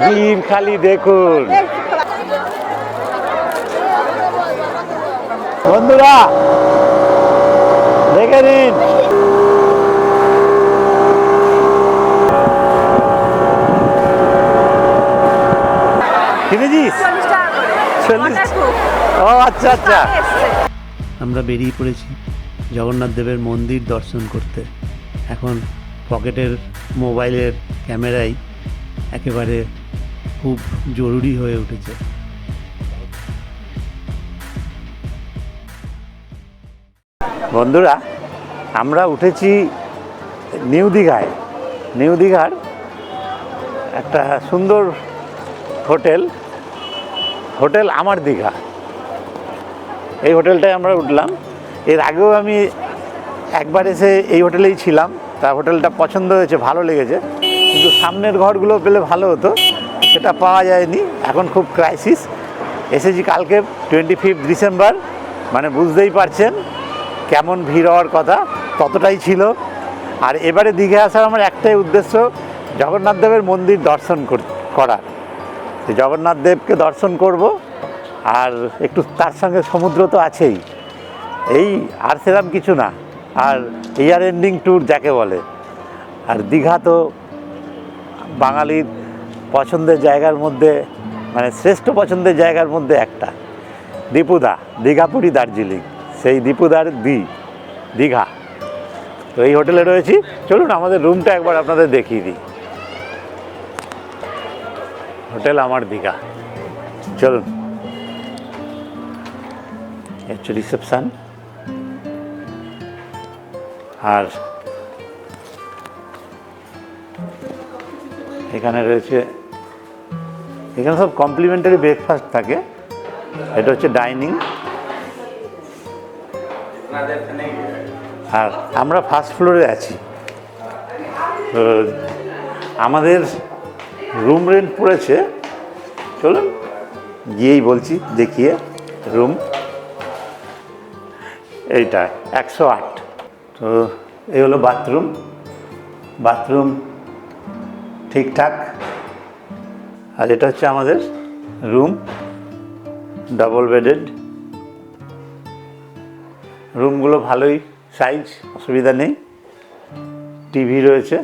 ভিড় খালি দেখুন। বন্ধুরা, দেখে নিন। চল্লিশ ও আচ্ছা আচ্ছা। আমরা বেরিয়ে পড়েছি জগন্নাথ দেবের মন্দির দর্শন করতে। এখন পকেটের মোবাইলের ক্যামেরাই একেবারে খুব জরুরি হয়ে উঠেছে। বন্ধুরা, আমরা উঠেছি নিউ দীঘায়। নিউ দীঘার একটা সুন্দর হোটেল হোটেল আমার দীঘা। এই হোটেলটায় আমরা উঠলাম। এর আগেও আমি একবার এসে এই হোটেলেই ছিলাম। তা হোটেলটা পছন্দ হয়েছে, ভালো লেগেছে। কিন্তু সামনের ঘরগুলো পেলে ভালো হতো, সেটা পাওয়া যায়নি। এখন খুব ক্রাইসিস এসেছি কালকে টোয়েন্টি ফিফথ ডিসেম্বর মানে বুঝতেই পারছেন কেমন ভিড় হওয়ার কথা, ততটাই ছিল। আর এবারে দীঘা আসার আমার একটাই উদ্দেশ্য, জগন্নাথ দেবের মন্দির দর্শন কর- করার। জগন্নাথ দেবকে দর্শন করব, আর একটু তার সঙ্গে সমুদ্র তো আছেই। এই আর সেরকম কিছু না, আর ইয়ার এন্ডিং ট্যুর যাকে বলে। আর দীঘা তো বাঙালির পছন্দের জায়গার মধ্যে মানে শ্রেষ্ঠ পছন্দের জায়গার মধ্যে একটা। দীপুদা, দীঘাপুরি দার্জিলিং। সেই দীপুদার দি, দীঘা। তো এই হোটেলে রয়েছি। চলুন, আমাদের রুমটা একবার আপনাদের দেখিয়ে দিই। হোটেল আমার দীঘা। চলুন। রিসেপশান। আর এখানে রয়েছে, এখানে সব কমপ্লিমেন্টারি ব্রেকফাস্ট থাকে। এটা হচ্ছে ডাইনিং আর আমরা ফার্স্ট ফ্লোরে আছি। আমাদের রুম রেন্ট পড়েছে। চলুন গিয়েই বলছি, দেখিয়ে রুম এইটা একশো আট। তো এই হলো বাথরুম বাথরুম ঠিকঠাক। আর এটা হচ্ছে আমাদের রুম ডাবল বেডেড রুমগুলো ভালোই সাইজ অসুবিধা নেই। টিভি রয়েছে।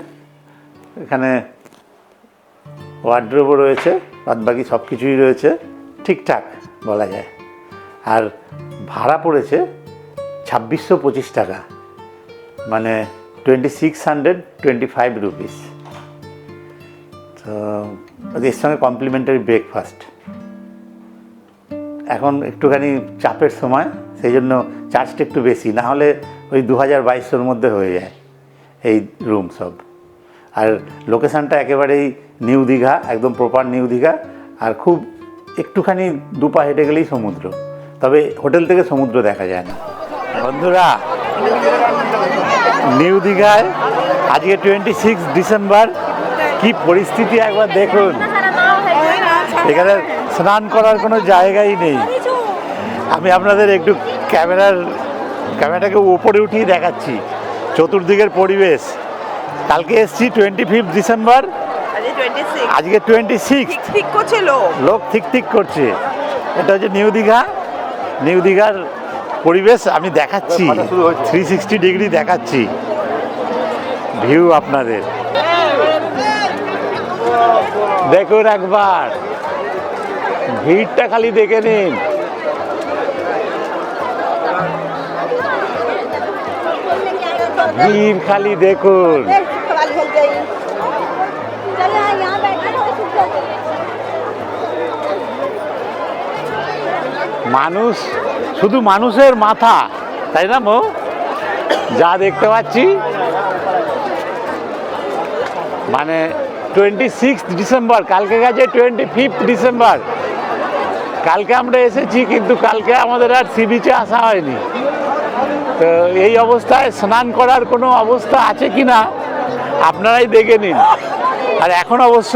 এখানে ওয়ার্ড্রোবও রয়েছে বাদ বাকি সব কিছুই রয়েছে। ঠিকঠাক বলা যায়। আর ভাড়া পড়েছে ছাব্বিশশো পঁচিশ টাকা। মানে twenty six hundred twenty five rupees তো এর সঙ্গে কমপ্লিমেন্টারি ব্রেকফাস্ট এখন একটুখানি চাপের সময়, সেই জন্য চার্জটা একটু বেশি, না হলে ওই দু হাজার বাইশশোর মধ্যে হয়ে যায় এই রুম সব। আর লোকেশানটা একেবারেই নিউ দীঘা, একদম প্রপার নিউ দীঘা, আর খুব একটুখানি দুপা হেঁটে গেলেই সমুদ্র। তবে হোটেল থেকে সমুদ্র দেখা যায় না। বন্ধুরা নিউ দীঘায় আজকে টোয়েন্টি সিক্স ডিসেম্বর কি পরিস্থিতি একবার দেখুন। এখানে স্নান করার কোনো জায়গাই নেই। আমি আপনাদের একটু ক্যামেরার ক্যামেরাটাকে উপরে উঠিয়ে দেখাচ্ছি। চতুর্দিকের পরিবেশ। কালকে এসছি টোয়েন্টি ফিফথ ডিসেম্বর আজকে টোয়েন্টি সিক্স ঠিক করছিল। লোক ঠিক ঠিক করছে। এটা হচ্ছে নিউ দীঘা। নিউ দীঘার পরিবেশ আমি দেখাচ্ছি। থ্রি সিক্সটি ডিগ্রি দেখাচ্ছি। ভিউ আপনাদের। দেখুন একবার। ভিড়টা খালি দেখে নিন। ভিড় খালি দেখুন। মানুষ, শুধু মানুষের মাথা, তাই না মো যা দেখতে পাচ্ছি। মানে টোয়েন্টি সিক্স ডিসেম্বর, কালকে গেছে টোয়েন্টি ফিফথ ডিসেম্বর। কালকে আমরা এসেছি, কিন্তু কালকে আমাদের আর সি বিচে আসা হয়নি। তো এই অবস্থায় স্নান করার কোনো অবস্থা আছে কি না, আপনারাই দেখে নিন। আর এখন অবশ্য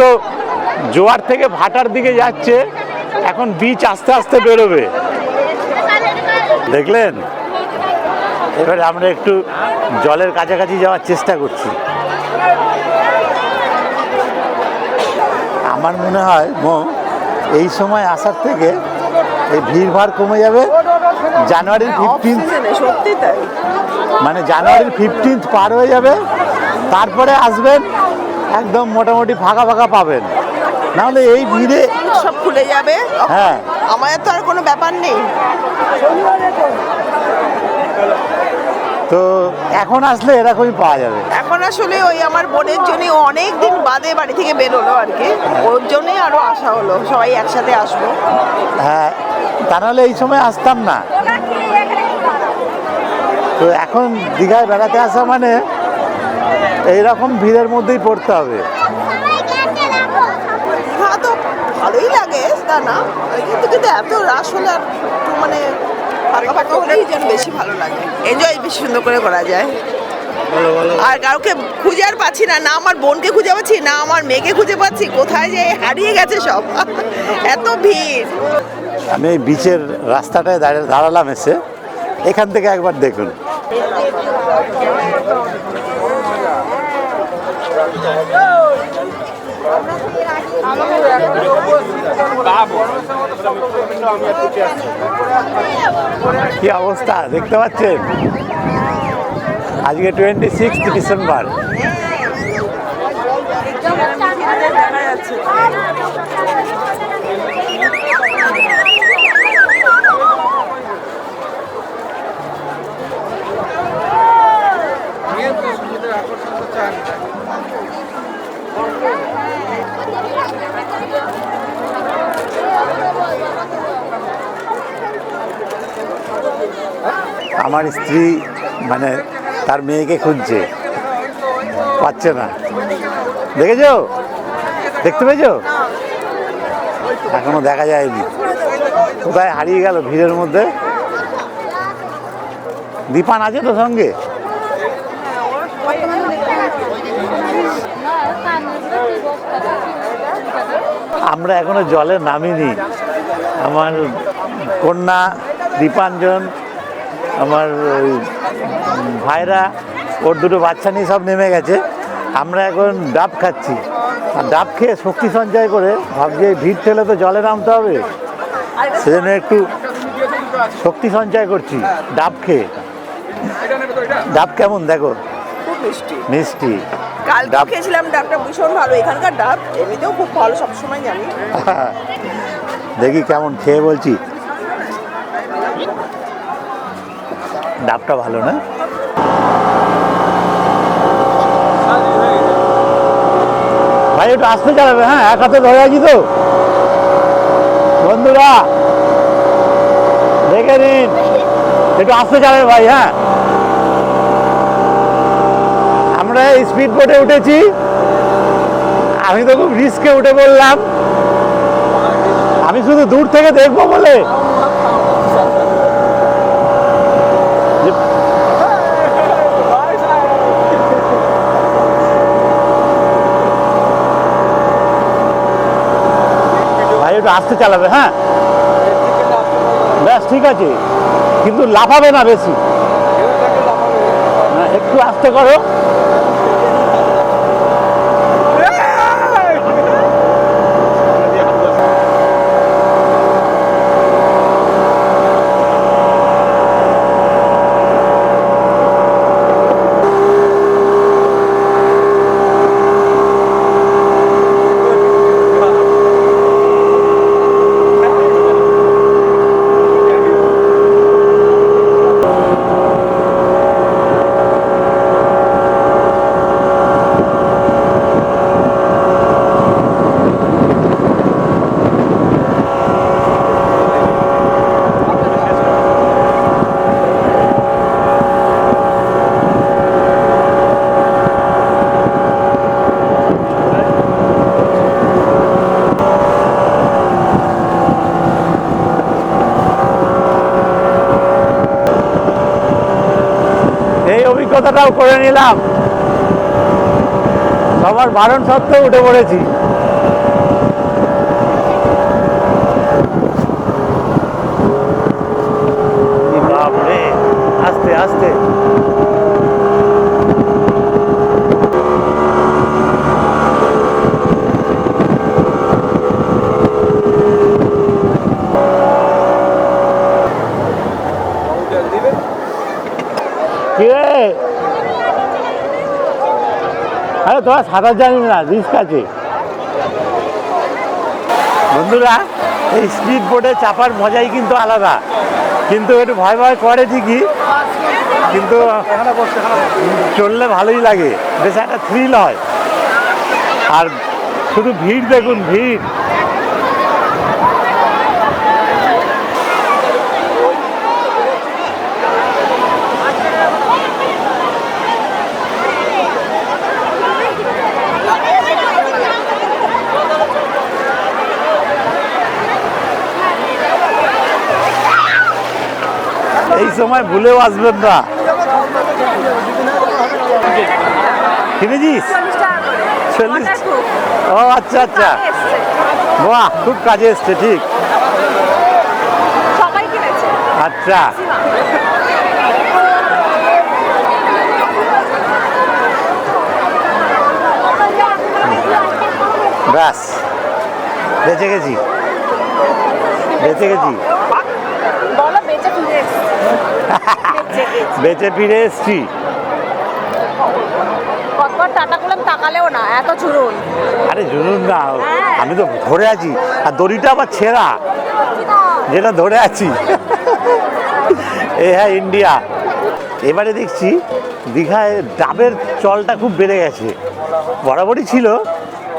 জোয়ার থেকে ভাটার দিকে যাচ্ছে, এখন বিচ আস্তে আস্তে বেরোবে। দেখলেন? এবারে আমরা একটু জলের কাছাকাছি যাওয়ার চেষ্টা করছি। আমার মনে হয় মো এই সময় আসার থেকে এই ভিড় ভাড় কমে যাবে। জানুয়ারির ফিফটিন্থ অক্সিজেনে সত্যি তাই। মানে জানুয়ারির ফিফটিন্থ পার হয়ে যাবে। তারপরে আসবেন একদম মোটামুটি ফাঁকা ফাঁকা পাবেন। নাহলে এই ভিড়ে সব খুলে যাবে। হ্যাঁ। আমাদের তো আর কোনো ব্যাপার নেই। তো এখন আসলে এরকমই পাওয়া যাবে। এখন আসলে ওই আমার বোনের জন্য অনেক দিন বাদে বাড়ি থেকে বেরোলো আর কি। ওর জন্যই আরও আসা হলো সবাই একসাথে আসব। হ্যাঁ তা নাহলে এই সময় আসতাম না। তো এখন দীঘায় বেড়াতে আসা মানে এইরকম ভিড়ের মধ্যেই পড়তে হবে। দীঘা তো ভালোই লাগে তা না। কিন্তু কিন্তু এত রাস হলে আর মানে ফাঁকা ফাঁকা হলেই যেন বেশি ভালো লাগে। এনজয় বেশি সুন্দর করে করা যায়। আর কাউকে খুঁজে আর পাচ্ছি না না আমার বোনকে খুঁজে পাচ্ছি না আমার মেয়েকে খুঁজে পাচ্ছি কোথায় যে হারিয়ে গেছে সব। এত ভিড়। আমি এই বিচের রাস্তাটায় দাঁড়িয়ে দাঁড়ালাম এসে। এখান থেকে একবার দেখুন। কি অবস্থা দেখতে পাচ্ছেন আজকে টোয়েন্টি সিক্স ডিসেম্বর দেখা যাচ্ছে আমার স্ত্রী মানে তার মেয়েকে খুঁজছে। পাচ্ছে না। দেখেছ? দেখতে পেয়েছ? এখনও দেখা যায়নি। কোথায় হারিয়ে গেল ভিড়ের মধ্যে? দীপান আছে তো সঙ্গে? আমরা এখনও জলে নামিনি। আমার কন্যা দীপাঞ্জন আমার ওই ভাইরা ওর দুটো বাচ্চা নিয়ে সব নেমে গেছে। আমরা এখন ডাব খাচ্ছি। আর ডাব খেয়ে শক্তি সঞ্চয় করে ভাবছি ভিড় ঠেলে তো জলে নামতে হবে। সেজন্য একটু শক্তি সঞ্চয় করছি ডাব খেয়ে। ডাব কেমন দেখো? মিষ্টি। কালকে ডাব খেয়েছিলাম ডাবটা ভীষণ ভালো। এখানকার ডাব এমনিতেও খুব ভালো সবসময় জানি। দেখি কেমন খেয়ে বলছি। ডাবটা ভালো না। ভাই, একটু আসতে চালাবে হ্যাঁ এক হাতে ধরে আছি তো। বন্ধুরা, দেখে নিন। একটু আসতে চালাবে ভাই হ্যাঁ। আমরা স্পিড বোটে উঠেছি। আমি তো খুব রিস্কে উঠে বললাম আমি শুধু দূর থেকে দেখব বলে। একটু আস্তে চালাবে হ্যাঁ? ব্যাস ঠিক আছে। কিন্তু লাফাবে না বেশি। হ্যাঁ, একটু আস্তে করো এই অভিজ্ঞতাটাও করে নিলাম। সবার বারণ সত্ত্বেও উঠে পড়েছি কি বাপরে আস্তে আস্তে তোমার সাঁতার জানি না রিস্ক আছে। বন্ধুরা, এই স্পিড বোর্ডে চাপার মজাই কিন্তু আলাদা। কিন্তু একটু ভয় ভয় করে ঠিকই, কিন্তু চললে ভালোই লাগে। বেশ একটা থ্রিল হয়। আর শুধু ভিড় দেখুন, ভিড়। সময় ভুলেও আসবেন না। কিনেছিস চল্লিশ ও আচ্ছা আচ্ছা। বাহ খুব কাজে এসছে ঠিক। আচ্ছা। ব্যাস বেঁচে গেছি। বেঁচে গেছি বলো বেঁচে ফিরে এসেছে বেঁচে ফিরে এসছি। কতবার টাটা করলাম তাকালেও না এত চুরুন আরে জুনুন না হ্যাঁ। আমি তো ধরে আছি। আর দড়িটা আবার ছেঁড়া। যেটা ধরে আছি। এ হ্যাঁ ইন্ডিয়া। এবারে দেখছি দীঘায় ডাবের চলটা খুব বেড়ে গেছে। বরাবরই ছিল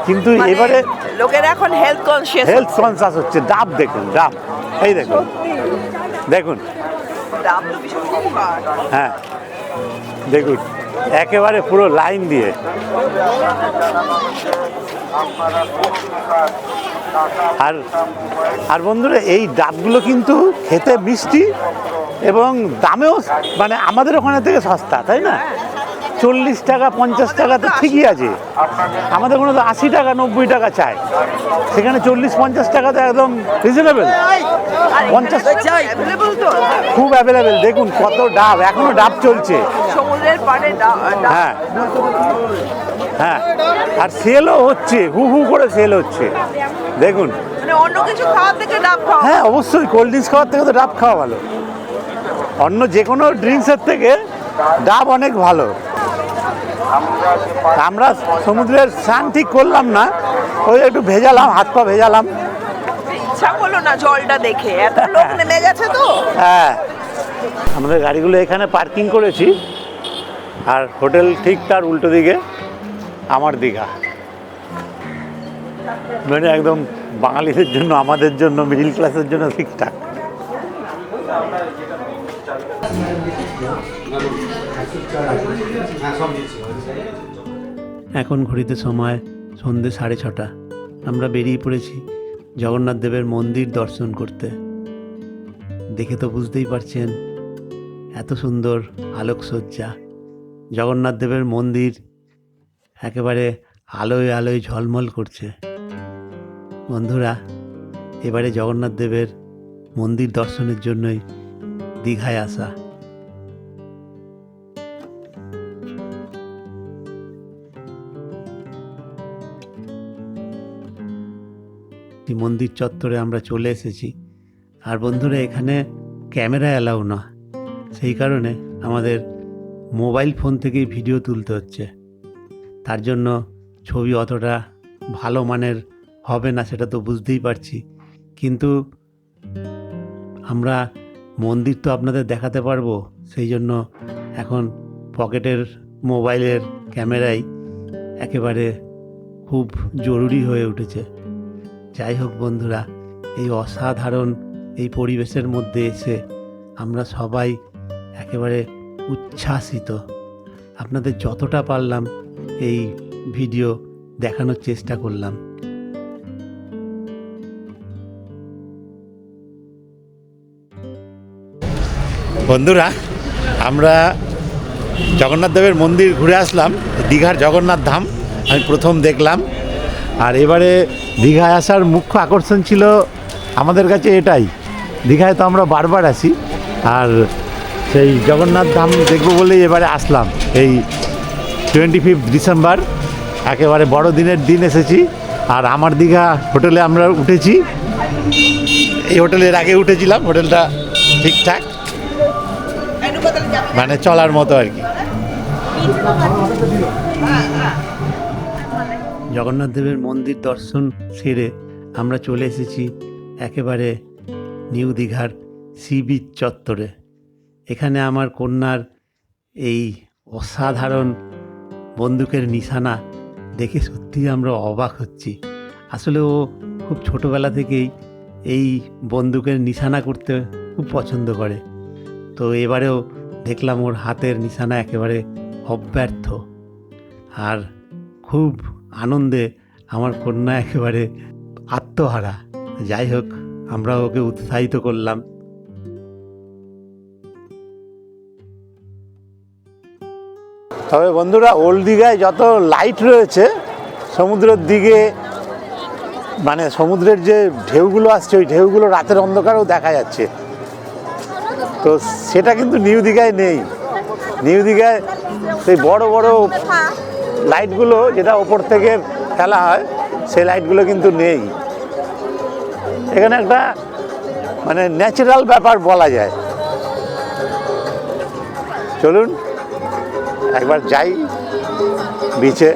কিন্তু মানে এবারে লোকেরা এখন হেলথ কনসিয়াস হেলথ কনসাস হচ্ছে। ডাব দেখুন ডাব। এই দেখুন। দেখুন দাম তো ভীষণ উপকার হ্যাঁ দেখুন, একেবারে পুরো লাইন দিয়ে। আর আর বন্ধুরা, এই ডাবগুলো কিন্তু খেতে মিষ্টি এবং দামেও মানে আমাদের ওখানে থেকে সস্তা, তাই না? চল্লিশ টাকা পঞ্চাশ টাকা তো ঠিকই আছে। আমাদের কোনো তো আশি টাকা নব্বই টাকা চায় সেখানে চল্লিশ পঞ্চাশ টাকা তো একদম রিজনেবল পঞ্চাশ খুব অ্যাভেলেবেল দেখুন কত ডাব এখনও ডাব চলছে। হ্যাঁ। হ্যাঁ। আর সেলও হচ্ছে হু হু করে সেল হচ্ছে। দেখুন। মানে অন্য কিছু খাওয়ার থেকে ডাব খাওয়া হ্যাঁ অবশ্যই কোল্ড ড্রিঙ্কস খাওয়ার থেকে তো ডাব খাওয়া ভালো। অন্য যে কোনো ড্রিঙ্কসের থেকে ডাব অনেক ভালো। আমরা সমুদ্রের স্নান ঠিক করলাম না। ওই একটু ভেজালাম হাত পা ভেজালাম। ইচ্ছা করল না জলটা দেখে। এত লোক নেমে গেছে তো। হ্যাঁ। আমাদের গাড়িগুলো এখানে পার্কিং করেছি। আর হোটেল ঠিক তার উল্টো দিকে আমার দীঘা। মানে একদম বাঙালিদের জন্য আমাদের জন্য মিডিল ক্লাসের জন্য ঠিকঠাক। এখন ঘড়িতে সময় সন্ধে সাড়ে ছটা। আমরা বেরিয়ে পড়েছি জগন্নাথ দেবের মন্দির দর্শন করতে। দেখে তো বুঝতেই পারছেন এত সুন্দর আলোকসজ্জা। জগন্নাথ দেবের মন্দির একেবারে আলোয় আলোয় ঝলমল করছে। বন্ধুরা, এবারে জগন্নাথ দেবের মন্দির দর্শনের জন্যই দীঘায় আসা। মন্দির চত্বরে আমরা চলে এসেছি। আর বন্ধুরা, এখানে ক্যামেরা অ্যালাউ না। সেই কারণে আমাদের মোবাইল ফোন থেকেই ভিডিও তুলতে হচ্ছে। তার জন্য ছবি অতটা ভালো মানের হবে না, সেটা তো বুঝতেই পারছি। কিন্তু আমরা মন্দির তো আপনাদের দেখাতে পারব, সেই জন্য এখন পকেটের মোবাইলের ক্যামেরাই একেবারে খুব জরুরি হয়ে উঠেছে। যাই হোক বন্ধুরা, এই অসাধারণ এই পরিবেশের মধ্যে এসে আমরা সবাই একেবারে উচ্ছ্বাসিত। আপনাদের যতটা পারলাম এই ভিডিও দেখানোর চেষ্টা করলাম। বন্ধুরা, আমরা জগন্নাথ দেবের মন্দির ঘুরে আসলাম, দীঘার জগন্নাথ ধাম, আমি প্রথম দেখলাম। আর এবারে দীঘায় আসার মুখ্য আকর্ষণ ছিল আমাদের কাছে এটাই। দীঘায় তো আমরা বারবার আসি, আর সেই জগন্নাথ ধাম দেখব বলেই এবারে আসলাম। এই টোয়েন্টি ফিফথ ডিসেম্বর একেবারে বড়দিনের দিন এসেছি, আর আমার দীঘা হোটেলে আমরা উঠেছি। এই হোটেলের আগে উঠেছিলাম, হোটেলটা ঠিকঠাক। মানে চলার মতো আর কি। জগন্নাথ দেবের মন্দির দর্শন সেরে আমরা চলে এসেছি একেবারে নিউ দীঘার সি বিচ চত্বরে। এখানে আমার কন্যার এই অসাধারণ বন্দুকের নিশানা দেখে সত্যিই আমরা অবাক হচ্ছি। আসলে ও খুব ছোটোবেলা থেকেই এই বন্দুকের নিশানা করতে খুব পছন্দ করে। তো এবারেও দেখলাম ওর হাতের নিশানা একেবারে অব্যর্থ। আর খুব আনন্দে আমার কন্যা একেবারে আত্মহারা। যাই হোক, আমরা ওকে উৎসাহিত করলাম। তবে বন্ধুরা ওল্ড দীঘায় যত লাইট রয়েছে, সমুদ্রের দিকে মানে সমুদ্রের যে ঢেউগুলো আসছে, ওই ঢেউগুলো রাতের অন্ধকারেও দেখা যাচ্ছে। তো সেটা কিন্তু নিউ দীঘায় নেই। নিউ দীঘায় সেই বড় বড় লাইটগুলো যেটা ওপর থেকে ফেলা হয়, সেই লাইটগুলো কিন্তু নেই। এখানে একটা মানে ন্যাচারাল ব্যাপার বলা যায়। চলুন, একবার যাই বিচে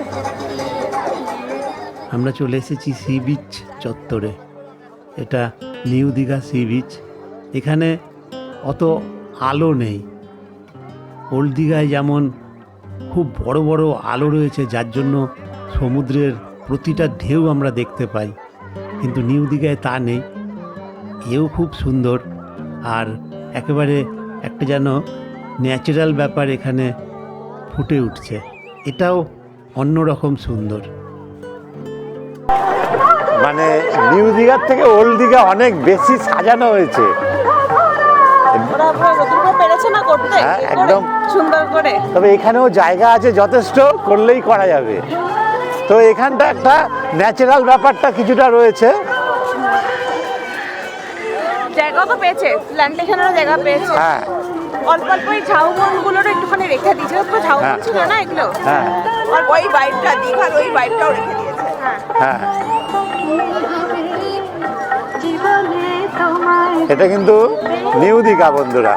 আমরা চলে এসেছি সি বিচ চত্বরে। এটা নিউ দীঘা সি বিচ এখানে অত আলো নেই। ওল্ড দীঘায় যেমন খুব বড় বড় আলো রয়েছে, যার জন্য সমুদ্রের প্রতিটা ঢেউ আমরা দেখতে পাই। কিন্তু নিউ দীঘায় তা নেই। এও খুব সুন্দর। আর একেবারে একটা যেন ন্যাচারাল ব্যাপার এখানে ফুটে উঠছে। এটাও অন্যরকম সুন্দর। মানে নিউ দীঘার থেকে ওল্ড দীঘা অনেক বেশি সাজানো হয়েছে। ওরা পুরো পেরেছে না করতে হ্যাঁ, একদম। সুন্দর করে। তবে এখানেও জায়গা আছে যথেষ্ট করলেই করা যাবে। তো এখানটা একটা ন্যাচারাল ব্যাপারটা কিছুটা রয়েছে। জায়গাও তো পেয়েছে প্ল্যান্টেশনেরও জায়গা পেয়েছে। হ্যাঁ। অল্প অল্প এই ঝাউবনগুলোরও একটুখানি রেখে দিয়েছে তো ঝাউবন হ্যাঁ। ছিল না এগুলো? হ্যাঁ। আর ওই বাইকটা দীঘার ওই বাইকটাও রেখে দিয়েছে। হ্যাঁ। এটা কিন্তু নিউ দীঘা বন্ধুরা।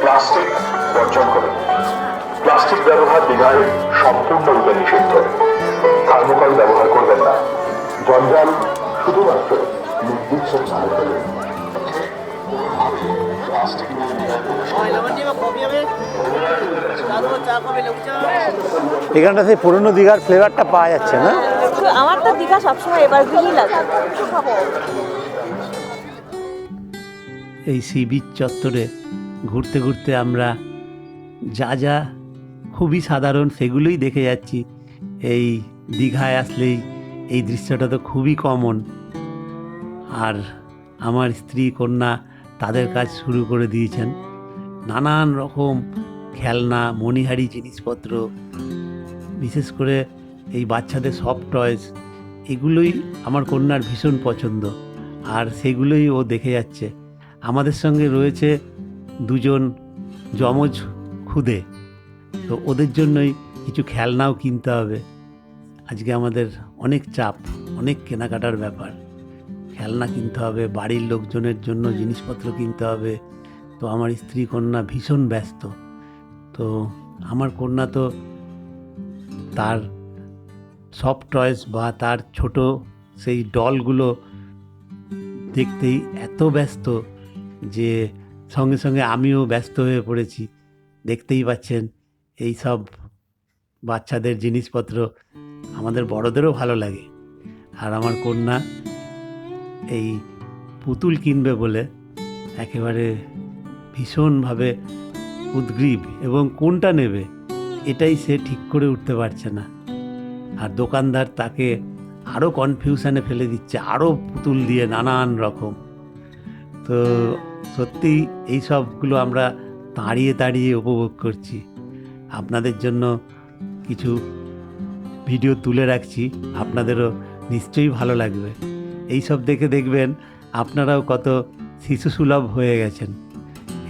প্লাস্টিক বর্জন করুন প্লাস্টিক ব্যবহার দীঘায় সম্পূর্ণরূপে নিষিদ্ধ। থার্মোকল ব্যবহার করবেন না। জঞ্জাল শুধুমাত্র নির্দিষ্ট স্থানে এখানটা সেই পুরনো দীঘার ফ্লেভারটা পাওয়া যাচ্ছে না? আমার তো দীঘা সবসময় এবার এভারগ্রিনই লাগে। এই সি বিচ চত্বরে ঘুরতে ঘুরতে আমরা যা যা খুবই সাধারণ সেগুলোই দেখে যাচ্ছি। এই দীঘায় আসলেই এই দৃশ্যটা তো খুবই কমন আর আমার স্ত্রী কন্যা তাদের কাজ শুরু করে দিয়েছেন। নানান রকম খেলনা মণিহারি জিনিসপত্র বিশেষ করে এই বাচ্চাদের সফট টয়েস এগুলোই আমার কন্যার ভীষণ পছন্দ। আর সেগুলোই ও দেখে যাচ্ছে। আমাদের সঙ্গে রয়েছে দুজন যমজ খুদে। তো ওদের জন্যই কিছু খেলনাও কিনতে হবে। আজকে আমাদের অনেক চাপ অনেক কেনাকাটার ব্যাপার। খেলনা কিনতে হবে, বাড়ির লোকজনের জন্য জিনিসপত্র কিনতে হবে। তো আমার স্ত্রী কন্যা ভীষণ ব্যস্ত। তো আমার কন্যা তো তার সফট টয়েস বা তার ছোট সেই ডলগুলো দেখতেই এত ব্যস্ত যে সঙ্গে সঙ্গে আমিও ব্যস্ত হয়ে পড়েছি। দেখতেই পাচ্ছেন, এই সব বাচ্চাদের জিনিসপত্র আমাদের বড়দেরও ভালো লাগে। আর আমার কন্যা এই পুতুল কিনবে বলে একেবারে ভীষণভাবে উদ্গ্রীব এবং কোনটা নেবে এটাই সে ঠিক করে উঠতে পারছে না। আর দোকানদার তাকে আরও কনফিউশনে ফেলে দিচ্ছে আরও পুতুল দিয়ে নানান রকম। তো সত্যি এই সবগুলো আমরা দাঁড়িয়ে দাঁড়িয়ে উপভোগ করছি। আপনাদের জন্য কিছু ভিডিও তুলে রাখছি। আপনাদেরও নিশ্চয়ই ভালো লাগবে। এই সব দেখে দেখবেন আপনারাও কত শিশু সুলভ হয়ে গেছেন।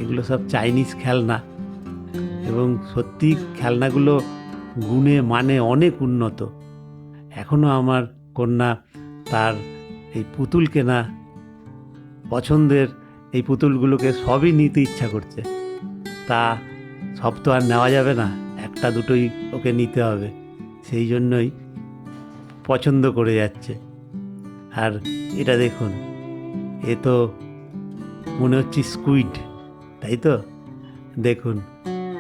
এগুলো সব চাইনিজ খেলনা। এবং সত্যি খেলনাগুলো গুণে মানে অনেক উন্নত। এখনও আমার কন্যা তার এই পুতুল কেনা পছন্দের এই পুতুলগুলোকে সবই নিতে ইচ্ছা করছে। তা সব তো আর নেওয়া যাবে না, একটা দুটোই ওকে নিতে হবে। সেই জন্যই পছন্দ করে যাচ্ছে। আর এটা দেখুন, এ তো মনে হচ্ছে স্কুইড তাই তো? দেখুন,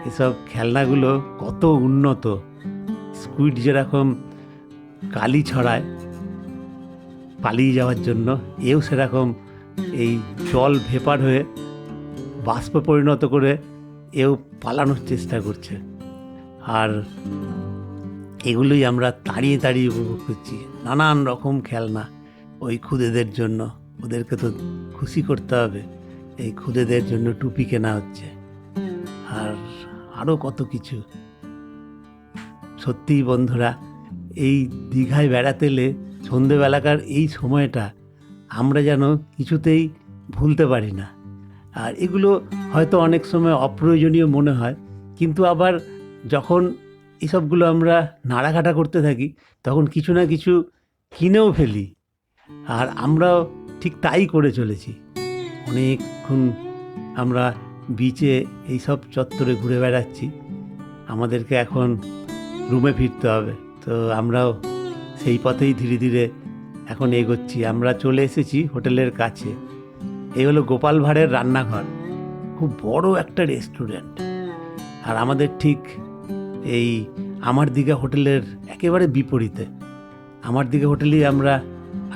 এসব খেলনাগুলো কত উন্নত। স্কুইড যেরকম কালি ছড়ায় পালিয়ে যাওয়ার জন্য, এও সেরকম এই জল ভেপার হয়ে বাষ্পে পরিণত করে এও পালানোর চেষ্টা করছে। আর এগুলোই আমরা তাড়িয়ে তাড়িয়ে উপভোগ করছি, নানান রকম খেলনা। ওই খুদেদের জন্য। ওদেরকে তো খুশি করতে হবে। এই খুদেদের জন্য টুপি কেনা হচ্ছে। আর আরও কত কিছু। সত্যিই বন্ধুরা, এই দীঘায় বেড়াতে এলে সন্ধেবেলাকার এই সময়টা আমরা যেন কিছুতেই ভুলতে পারি না। আর এগুলো হয়তো অনেক সময় অপ্রয়োজনীয় মনে হয়, কিন্তু আবার যখন এসবগুলো আমরা নাড়াঘাটা করতে থাকি, তখন কিছু না কিছু কিনেও ফেলি। আর আমরাও ঠিক তাই করে চলেছি। অনেকক্ষণ আমরা বিচে এইসব চত্বরে ঘুরে বেড়াচ্ছি। আমাদেরকে এখন রুমে ফিরতে হবে। তো আমরাও সেই পথেই ধীরে ধীরে এখন এগোচ্ছি। আমরা চলে এসেছি হোটেলের কাছে। এই হলো গোপাল ভাঁড়ের রান্নাঘর। খুব বড় একটা রেস্টুরেন্ট আর আমাদের ঠিক এই আমার দিঘা হোটেলের একেবারে বিপরীতে। আমার দিঘা হোটেলেই আমরা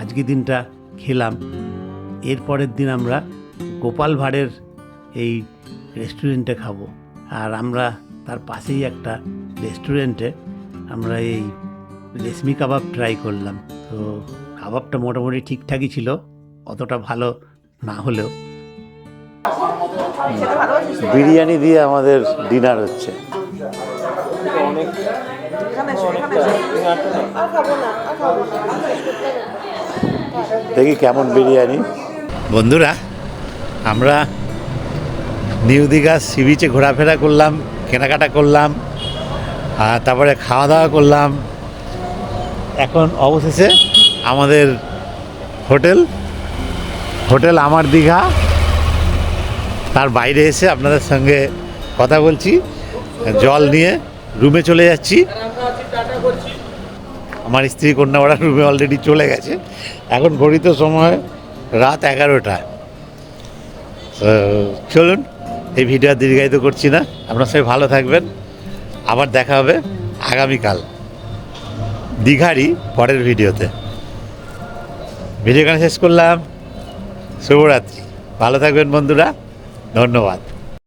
আজকে দিনটা খেলাম। এর পরের দিন আমরা গোপাল ভাঁড়ের এই রেস্টুরেন্টে খাব। আর আমরা তার পাশেই একটা রেস্টুরেন্টে আমরা এই রেশমি কাবাব ট্রাই করলাম। তো কাবাবটা মোটামুটি ঠিকঠাকই ছিল অতটা ভালো না হলেও। বিরিয়ানি দিয়ে আমাদের ডিনার হচ্ছে। দেখি কেমন বিরিয়ানি। বন্ধুরা, আমরা নিউ দীঘা সি বিচে ঘোরাফেরা করলাম, কেনাকাটা করলাম, আর তারপরে খাওয়া দাওয়া করলাম। এখন অবশেষে আমাদের হোটেল হোটেল আমার দীঘা। তার বাইরে এসে আপনাদের সঙ্গে কথা বলছি, জল নিয়ে রুমে চলে যাচ্ছি। আমার স্ত্রী কন্যাওয়াড়া রুমে অলরেডি চলে গেছে। এখন ঘড়িত সময় রাত এগারোটা। চলুন, এই ভিডিও দীর্ঘায়িত করছি না। আপনার সবাই ভালো থাকবেন। আবার দেখা হবে আগামীকাল দীঘারই পরের ভিডিওতে। ভিডিও শেষ করলাম। শুভরাত্রি। ভালো থাকবেন বন্ধুরা। ধন্যবাদ।